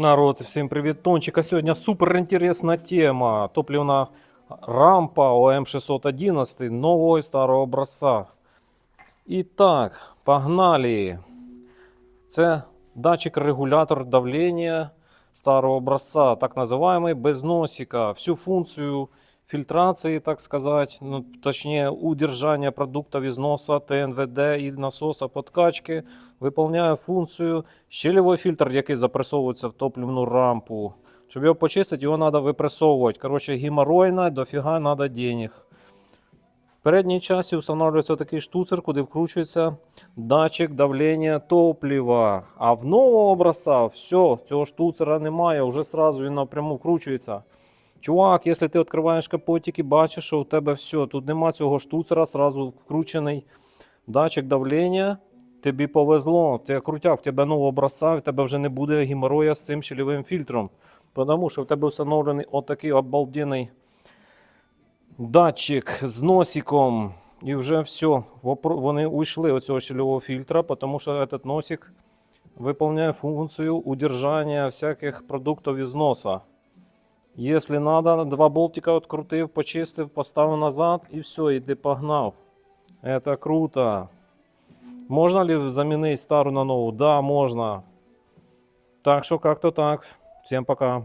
Народ, всем привет. Тончика сегодня супер суперінтересна тема. Топливна рампа ОМ611 нового і старого образца. Итак, погнали. Це датчик-регулятор давления старого образца, так називаємо без носика. Всю функцию фильтрации, так сказать, ну, точнее удержания продуктов из носа, ТНВД і насоса подкачки, виповняє функцію щелевой фільтр, який запресовується в топливну рампу. Щоб його почистити, його треба випресовувати. Коротше, геморройно, дофіга треба денег. В передній часі встановлюється такий штуцер, куди вкручується датчик давлення топлива. А в нового образця все, цього штуцера немає, вже сразу він напряму вкручується. Чувак, якщо ти відкриваєш капотик і бачиш, що у тебе все, тут нема цього штуцера, сразу вкручений датчик давлення. Тобі повезло, ти крутяк, в тебе нового образця, в тебе вже не буде геморроя з цим щелевим фільтром. Тому що в тебе встановлений отакий обалденний датчик з носиком. І вже все. Вони уйшли від цього щелевого фільтра, тому що этот носик виконує функцію удержання всяких продуктів із носа. Якщо надо, два болтика відкрутив, почистив, поставив назад і все, іди погнав. Это круто. Можно ли заменить старую на новую? Да, можно. Так что как-то так. Всем пока.